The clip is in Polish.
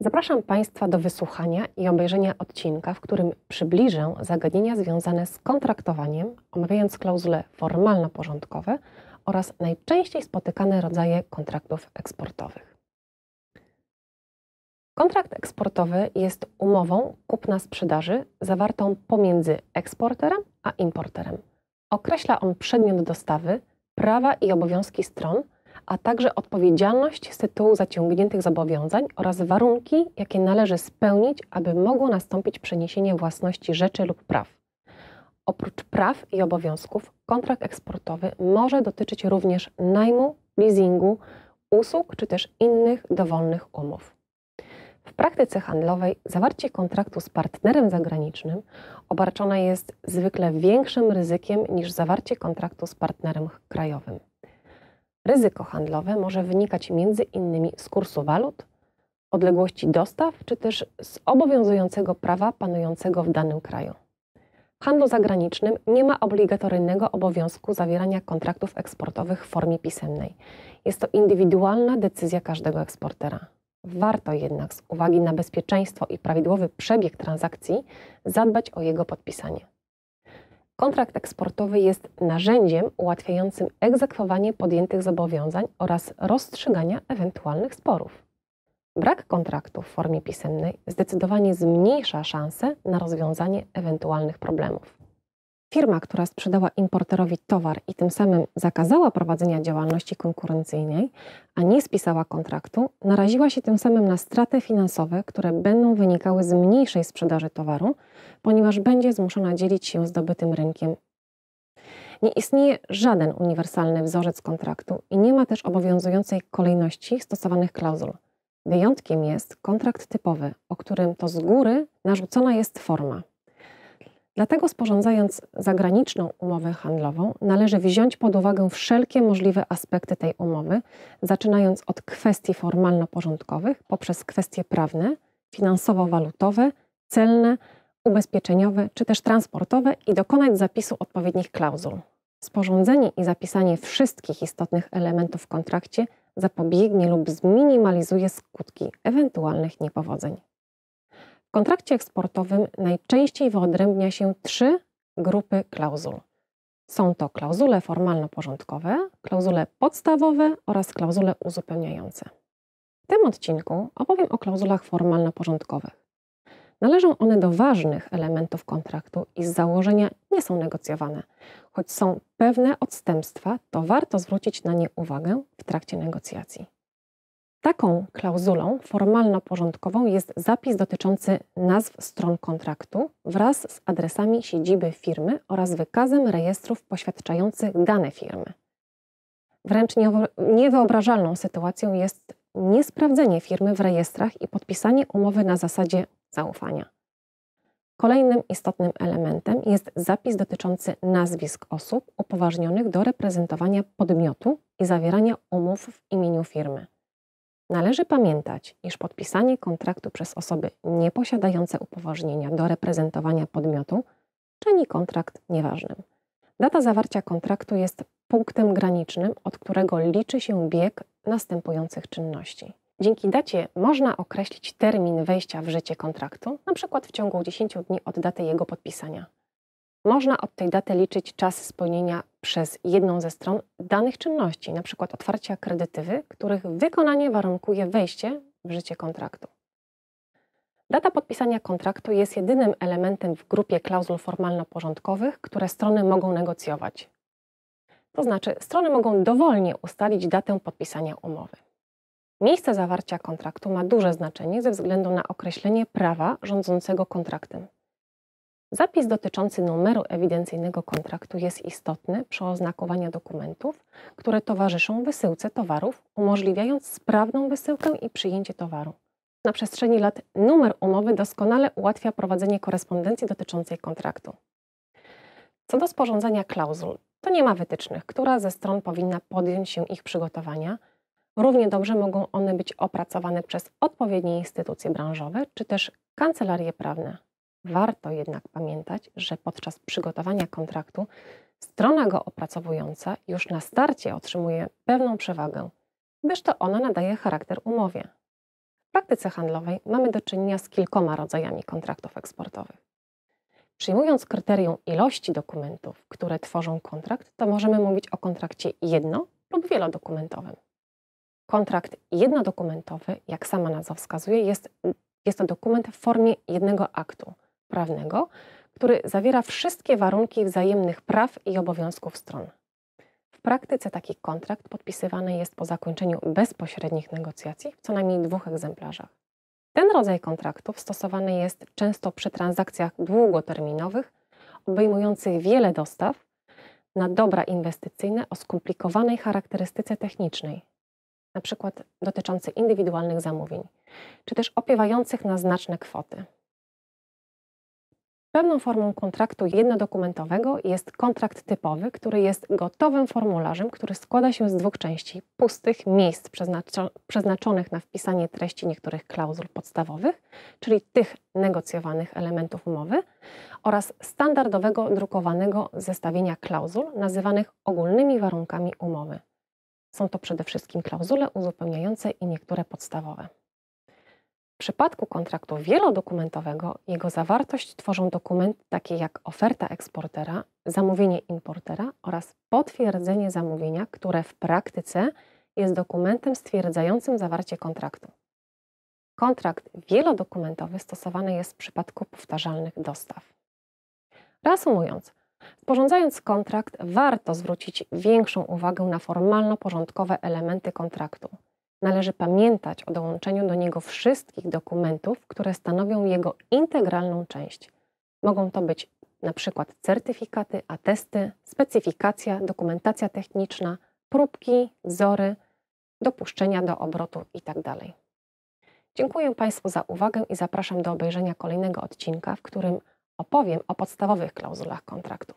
Zapraszam Państwa do wysłuchania i obejrzenia odcinka, w którym przybliżę zagadnienia związane z kontraktowaniem, omawiając klauzule formalno-porządkowe oraz najczęściej spotykane rodzaje kontraktów eksportowych. Kontrakt eksportowy jest umową kupna-sprzedaży zawartą pomiędzy eksporterem a importerem. Określa on przedmiot dostawy, prawa i obowiązki stron, a także odpowiedzialność z tytułu zaciągniętych zobowiązań oraz warunki, jakie należy spełnić, aby mogło nastąpić przeniesienie własności rzeczy lub praw. Oprócz praw i obowiązków, kontrakt eksportowy może dotyczyć również najmu, leasingu, usług czy też innych dowolnych umów. W praktyce handlowej zawarcie kontraktu z partnerem zagranicznym obarczone jest zwykle większym ryzykiem niż zawarcie kontraktu z partnerem krajowym. Ryzyko handlowe może wynikać między innymi z kursu walut, odległości dostaw czy też z obowiązującego prawa panującego w danym kraju. W handlu zagranicznym nie ma obligatoryjnego obowiązku zawierania kontraktów eksportowych w formie pisemnej. Jest to indywidualna decyzja każdego eksportera. Warto jednak z uwagi na bezpieczeństwo i prawidłowy przebieg transakcji zadbać o jego podpisanie. Kontrakt eksportowy jest narzędziem ułatwiającym egzekwowanie podjętych zobowiązań oraz rozstrzygania ewentualnych sporów. Brak kontraktu w formie pisemnej zdecydowanie zmniejsza szanse na rozwiązanie ewentualnych problemów. Firma, która sprzedała importerowi towar i tym samym zakazała prowadzenia działalności konkurencyjnej, a nie spisała kontraktu, naraziła się tym samym na straty finansowe, które będą wynikały z mniejszej sprzedaży towaru, ponieważ będzie zmuszona dzielić się zdobytym rynkiem. Nie istnieje żaden uniwersalny wzorzec kontraktu i nie ma też obowiązującej kolejności stosowanych klauzul. Wyjątkiem jest kontrakt typowy, o którym to z góry narzucona jest forma. Dlatego sporządzając zagraniczną umowę handlową, należy wziąć pod uwagę wszelkie możliwe aspekty tej umowy, zaczynając od kwestii formalno-porządkowych poprzez kwestie prawne, finansowo-walutowe, celne, ubezpieczeniowe czy też transportowe i dokonać zapisu odpowiednich klauzul. Sporządzenie i zapisanie wszystkich istotnych elementów w kontrakcie zapobiegnie lub zminimalizuje skutki ewentualnych niepowodzeń. W kontrakcie eksportowym najczęściej wyodrębnia się trzy grupy klauzul. Są to klauzule formalno-porządkowe, klauzule podstawowe oraz klauzule uzupełniające. W tym odcinku opowiem o klauzulach formalno-porządkowych. Należą one do ważnych elementów kontraktu i z założenia nie są negocjowane. Choć są pewne odstępstwa, to warto zwrócić na nie uwagę w trakcie negocjacji. Taką klauzulą formalno-porządkową jest zapis dotyczący nazw stron kontraktu wraz z adresami siedziby firmy oraz wykazem rejestrów poświadczających dane firmy. Wręcz niewyobrażalną sytuacją jest niesprawdzenie firmy w rejestrach i podpisanie umowy na zasadzie zaufania. Kolejnym istotnym elementem jest zapis dotyczący nazwisk osób upoważnionych do reprezentowania podmiotu i zawierania umów w imieniu firmy. Należy pamiętać, iż podpisanie kontraktu przez osoby nieposiadające upoważnienia do reprezentowania podmiotu czyni kontrakt nieważnym. Data zawarcia kontraktu jest punktem granicznym, od którego liczy się bieg następujących czynności. Dzięki dacie można określić termin wejścia w życie kontraktu, np. w ciągu 10 dni od daty jego podpisania. Można od tej daty liczyć czas spełnienia przez jedną ze stron danych czynności, np. otwarcia kredytywy, których wykonanie warunkuje wejście w życie kontraktu. Data podpisania kontraktu jest jedynym elementem w grupie klauzul formalno-porządkowych, które strony mogą negocjować. To znaczy, strony mogą dowolnie ustalić datę podpisania umowy. Miejsce zawarcia kontraktu ma duże znaczenie ze względu na określenie prawa rządzącego kontraktem. Zapis dotyczący numeru ewidencyjnego kontraktu jest istotny przy oznakowaniu dokumentów, które towarzyszą wysyłce towarów, umożliwiając sprawną wysyłkę i przyjęcie towaru. Na przestrzeni lat numer umowy doskonale ułatwia prowadzenie korespondencji dotyczącej kontraktu. Co do sporządzania klauzul, to nie ma wytycznych, która ze stron powinna podjąć się ich przygotowania. Równie dobrze mogą one być opracowane przez odpowiednie instytucje branżowe czy też kancelarie prawne. Warto jednak pamiętać, że podczas przygotowania kontraktu strona go opracowująca już na starcie otrzymuje pewną przewagę, gdyż to ona nadaje charakter umowie. W praktyce handlowej mamy do czynienia z kilkoma rodzajami kontraktów eksportowych. Przyjmując kryterium ilości dokumentów, które tworzą kontrakt, to możemy mówić o kontrakcie jedno- lub wielodokumentowym. Kontrakt jednodokumentowy, jak sama nazwa wskazuje, jest, jest to dokument w formie jednego aktu prawnego, który zawiera wszystkie warunki wzajemnych praw i obowiązków stron. W praktyce taki kontrakt podpisywany jest po zakończeniu bezpośrednich negocjacji w co najmniej dwóch egzemplarzach. Ten rodzaj kontraktów stosowany jest często przy transakcjach długoterminowych, obejmujących wiele dostaw na dobra inwestycyjne o skomplikowanej charakterystyce technicznej, np. dotyczące indywidualnych zamówień, czy też opiewających na znaczne kwoty. Pewną formą kontraktu jednodokumentowego jest kontrakt typowy, który jest gotowym formularzem, który składa się z dwóch części: pustych miejsc przeznaczo przeznaczonych na wpisanie treści niektórych klauzul podstawowych, czyli tych negocjowanych elementów umowy, oraz standardowego drukowanego zestawienia klauzul nazywanych ogólnymi warunkami umowy. Są to przede wszystkim klauzule uzupełniające i niektóre podstawowe. W przypadku kontraktu wielodokumentowego jego zawartość tworzą dokumenty takie jak oferta eksportera, zamówienie importera oraz potwierdzenie zamówienia, które w praktyce jest dokumentem stwierdzającym zawarcie kontraktu. Kontrakt wielodokumentowy stosowany jest w przypadku powtarzalnych dostaw. Reasumując, sporządzając kontrakt, warto zwrócić większą uwagę na formalno-porządkowe elementy kontraktu – Należy pamiętać o dołączeniu do niego wszystkich dokumentów, które stanowią jego integralną część. Mogą to być na przykład certyfikaty, atesty, specyfikacja, dokumentacja techniczna, próbki, wzory, dopuszczenia do obrotu itd. Dziękuję Państwu za uwagę i zapraszam do obejrzenia kolejnego odcinka, w którym opowiem o podstawowych klauzulach kontraktu.